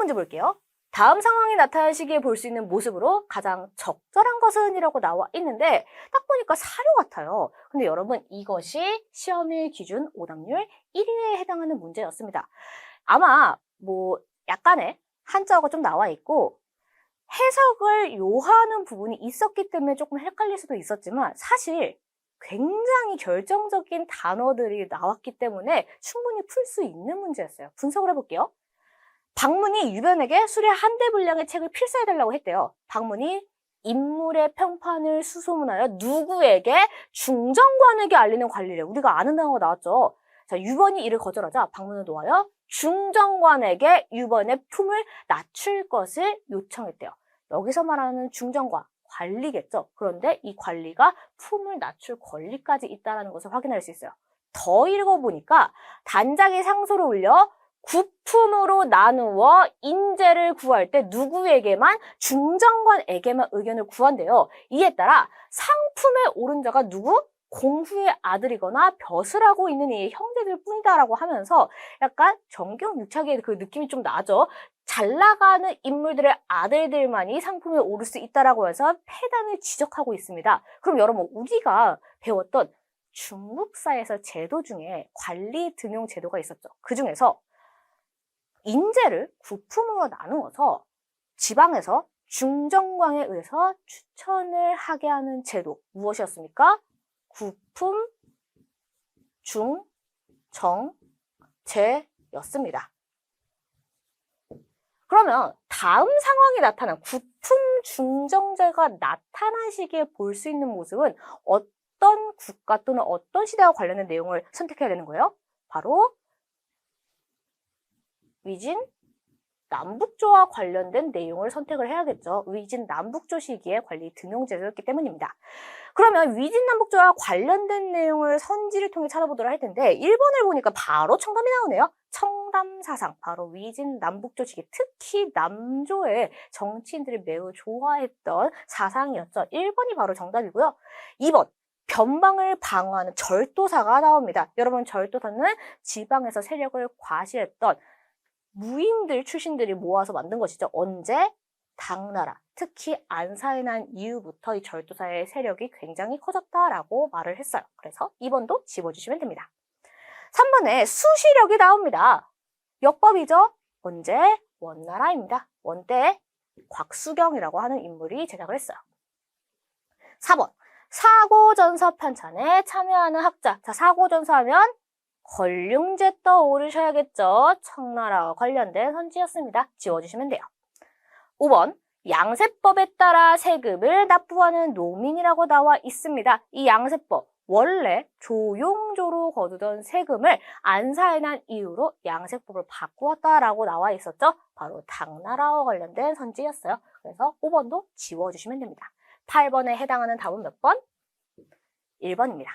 문제 볼게요. 다음 상황이 나타난 시기에 볼 수 있는 모습으로 가장 적절한 것은 이라고 나와 있는데 딱 보니까 사료 같아요. 근데 여러분 이것이 시험일 기준 오답률 1위에 해당하는 문제였습니다. 아마 뭐 약간의 한자어가 좀 나와 있고 해석을 요하는 부분이 있었기 때문에 조금 헷갈릴 수도 있었지만 사실 굉장히 결정적인 단어들이 나왔기 때문에 충분히 풀 수 있는 문제였어요. 분석을 해볼게요. 박문이 유변에게 수레 한대 분량의 책을 필사해달라고 했대요. 박문이 인물의 평판을 수소문하여 누구에게 중정관에게 알리는 관리래. 우리가 아는 단어가 나왔죠. 자, 유번이 이를 거절하자 박문은 놓아여 중정관에게 유번의 품을 낮출 것을 요청했대요. 여기서 말하는 중정관, 관리겠죠. 그런데 이 관리가 품을 낮출 권리까지 있다는 것을 확인할 수 있어요. 더 읽어보니까 단장이 상소를 올려 구품으로 나누어 인재를 구할 때 누구에게만 중정관에게만 의견을 구한대요. 이에 따라 상품에 오른 자가 누구? 공후의 아들이거나 벼슬 하고 있는 이의 형제들 뿐이다라고 하면서 약간 정경 유착의 그 느낌이 좀 나죠. 잘 나가는 인물들의 아들들만이 상품에 오를 수 있다라고 해서 폐단을 지적하고 있습니다. 그럼 여러분 우리가 배웠던 중국사에서 제도 중에 관리 등용 제도가 있었죠. 그 중에서 인재를 구품으로 나누어서 지방에서 중정광에 의해서 추천을 하게 하는 제도 무엇이었습니까? 구품, 중, 정, 제였습니다. 그러면 다음 상황이 나타난 구품 중정제가 나타난 시기에 볼 수 있는 모습은 어떤 국가 또는 어떤 시대와 관련된 내용을 선택해야 되는 거예요? 바로 위진 남북조와 관련된 내용을 선택을 해야겠죠. 위진 남북조 시기에 관리 등용제도였기 때문입니다. 그러면 위진 남북조와 관련된 내용을 선지를 통해 찾아보도록 할 텐데 1번을 보니까 바로 청담이 나오네요. 청담사상, 바로 위진 남북조 시기, 특히 남조의 정치인들이 매우 좋아했던 사상이었죠. 1번이 바로 정답이고요. 2번, 변방을 방어하는 절도사가 나옵니다. 여러분 절도사는 지방에서 세력을 과시했던 무인들 출신들이 모아서 만든 것이죠. 언제? 당나라, 특히 안사에 난 이후부터 이 절도사의 세력이 굉장히 커졌다라고 말을 했어요. 그래서 2번도 집어주시면 됩니다. 3번에 수시력이 나옵니다. 역법이죠? 언제? 원나라입니다. 원때 곽수경이라고 하는 인물이 제작을 했어요. 4번 사고전서 편찬에 참여하는 학자. 자, 사고전서 하면 권륭제 떠오르셔야겠죠. 청나라와 관련된 선지였습니다. 지워주시면 돼요. 5번 양세법에 따라 세금을 납부하는 노민이라고 나와 있습니다. 이 양세법 원래 조용조로 거두던 세금을 안사에 난 이후로 양세법을 바꾸었다라고 나와 있었죠. 바로 당나라와 관련된 선지였어요. 그래서 5번도 지워주시면 됩니다. 8번에 해당하는 답은 몇 번? 1번입니다.